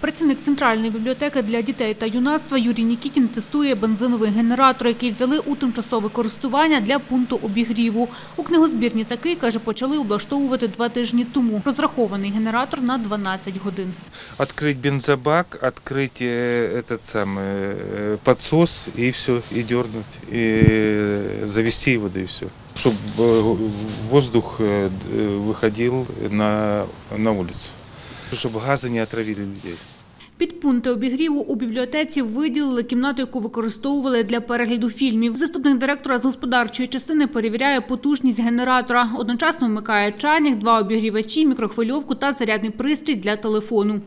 Працівник центральної бібліотеки для дітей та юнацтва Юрій Нікітін тестує бензиновий генератор, який взяли у тимчасове користування для пункту обігріву. У книгозбірні такий, каже, почали облаштовувати два тижні тому. Розрахований генератор на 12 годин. Открыть бензобак, открыть э, этот самый э, подсос и все, и дернуть, и э, завести его, да и все. Чтобы воздух э, д- э, выходил на, на улицу. Чтобы гази не отравили людей. Під пункти обігріву у бібліотеці виділили кімнату, яку використовували для перегляду фільмів. Заступник директора з господарчої частини перевіряє потужність генератора. Одночасно вмикає чайник, два обігрівачі, мікрохвильовку та зарядний пристрій для телефону.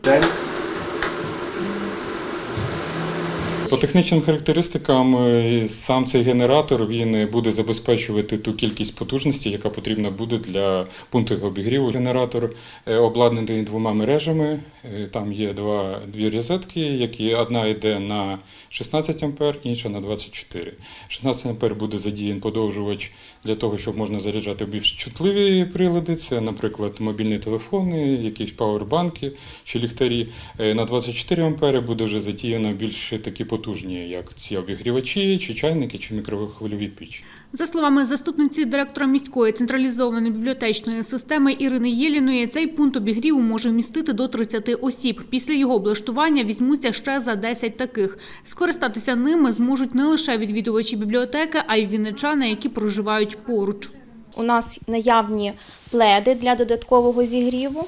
По технічним характеристикам е, сам цей генератор він буде забезпечувати ту кількість потужності, яка потрібна буде для пункту обігріву. Генератор е, обладнаний двома мережами. Е, Там є два дві розетки, які одна йде на 16 ампер, інша на 24. 16 ампер буде задіян подовжувач для того, щоб можна заряджати більш чутливі прилади. Це, наприклад, мобільні телефони, якісь пауербанки чи ліхтарі. Е, На 24 ампери буде вже задіяно більш такі потужні, як ці обігрівачі, чи чайники, чи мікрохвильові пічі. За словами заступниці директора міської централізованої бібліотечної системи Ірини Єліної, цей пункт обігріву може вмістити до 30 осіб. Після його облаштування візьмуться ще за 10 таких. Скористатися ними зможуть не лише відвідувачі бібліотеки, а й вінничани, які проживають поруч. У нас наявні пледи для додаткового зігріву.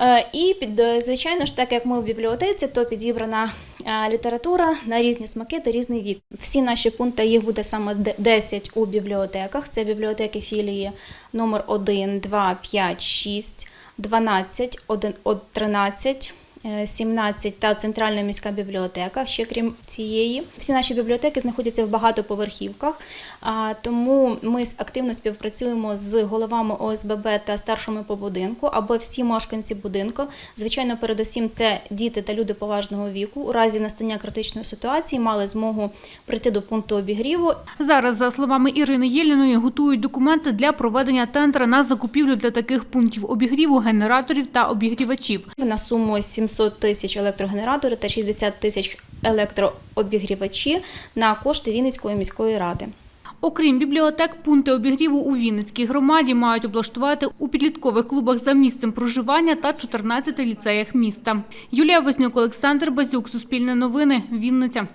Е, І під е, звичайно ж, так як ми в бібліотеці, то підібрана е, література на різні смаки та різний вік. Всі наші пункти їх буде саме де- 10 у бібліотеках. Це бібліотеки філії номер 1, 2, 5, 6, 12, 1, 13, е, 17 та центральна міська бібліотека. Ще крім цієї, всі наші бібліотеки знаходяться в багатоповерхівках, а, тому ми активно співпрацюємо з головами ОСББ та старшими по будинку, аби всі мешканці будинку, звичайно, передусім це діти та люди поважного віку, у разі настання критичної ситуації мали змогу прийти до пункту обігріву Зараз, за словами Ірини Єліної, готують документи для проведення тендера на закупівлю для таких пунктів обігріву, генераторів та обігрівачів. на суму 700 тисяч електрогенератори та 60 тисяч електрообігрівачі на кошти Вінницької міської ради. Окрім бібліотек, пункти обігріву у Вінницькій громаді мають облаштувати у підліткових клубах за місцем проживання та 14 ліцеях міста. Юлія Вознюк, Олександр Базюк, Суспільне новини, Вінниця.